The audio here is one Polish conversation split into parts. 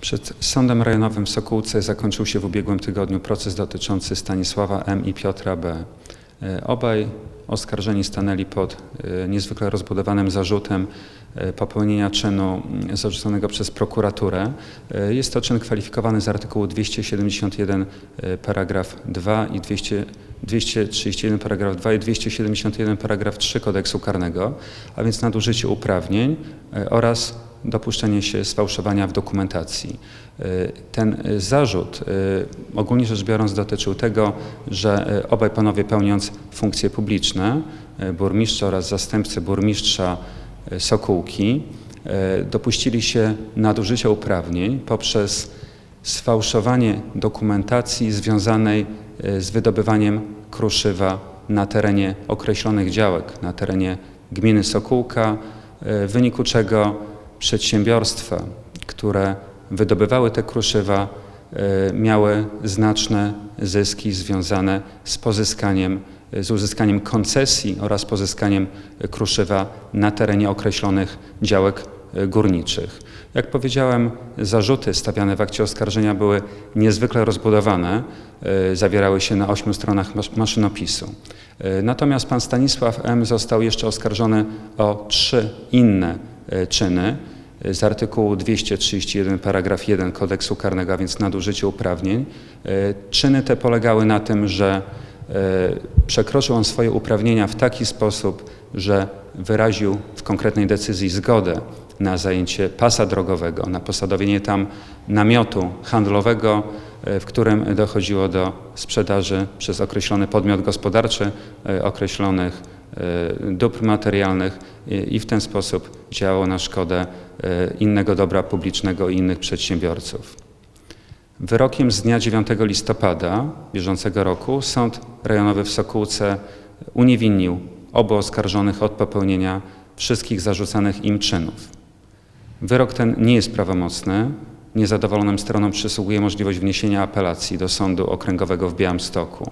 Przed Sądem Rejonowym w Sokółce zakończył się w ubiegłym tygodniu proces dotyczący Stanisława M. i Piotra B. E, Obaj oskarżeni stanęli pod e, niezwykle rozbudowanym zarzutem e, popełnienia czynu m, zarzuconego przez prokuraturę. Jest to czyn kwalifikowany z artykułu 271 e, paragraf 2 i 200, 231 paragraf 2 i 271 paragraf 3 kodeksu karnego, a więc nadużycie uprawnień oraz dopuszczenie się sfałszowania w dokumentacji. E, Ten e, zarzut e, ogólnie rzecz biorąc dotyczył tego, że obaj panowie pełniąc funkcje publiczne, burmistrza oraz zastępcy burmistrza Sokółki, dopuścili się nadużycia uprawnień poprzez sfałszowanie dokumentacji związanej z wydobywaniem kruszywa na terenie określonych działek, na terenie gminy Sokółka, w wyniku czego przedsiębiorstwa, które wydobywały te kruszywa, e, miały znaczne zyski związane z pozyskaniem, z uzyskaniem koncesji oraz pozyskaniem kruszywa na terenie określonych działek e, górniczych. Jak powiedziałem, zarzuty stawiane w akcie oskarżenia były niezwykle rozbudowane, e, zawierały się na ośmiu stronach masz- maszynopisu. Natomiast pan Stanisław M. został jeszcze oskarżony o trzy inne czyny z artykułu 231 paragraf 1 kodeksu karnego, a więc nadużycie uprawnień. E, Czyny te polegały na tym, że e, przekroczył on swoje uprawnienia w taki sposób, że wyraził w konkretnej decyzji zgodę na zajęcie pasa drogowego, na posadowienie tam namiotu handlowego, e, w którym dochodziło do sprzedaży przez określony podmiot gospodarczy e, określonych e, dóbr materialnych i- w ten sposób działało na szkodę e, innego dobra publicznego i innych przedsiębiorców. Wyrokiem z dnia 9 listopada bieżącego roku Sąd Rejonowy w Sokółce uniewinnił obu oskarżonych od popełnienia wszystkich zarzucanych im czynów. Wyrok ten nie jest prawomocny. Niezadowolonym stronom przysługuje możliwość wniesienia apelacji do Sądu Okręgowego w Białymstoku.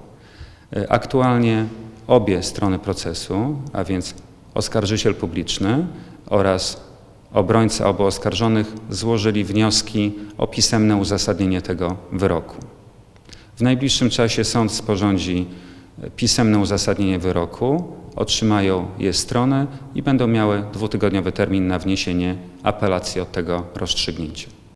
E, Aktualnie obie strony procesu, a więc oskarżyciel publiczny oraz obrońca obu oskarżonych złożyli wnioski o pisemne uzasadnienie tego wyroku. W najbliższym czasie sąd sporządzi e, pisemne uzasadnienie wyroku, otrzymają je strony i będą miały dwutygodniowy termin na wniesienie apelacji od tego rozstrzygnięcia.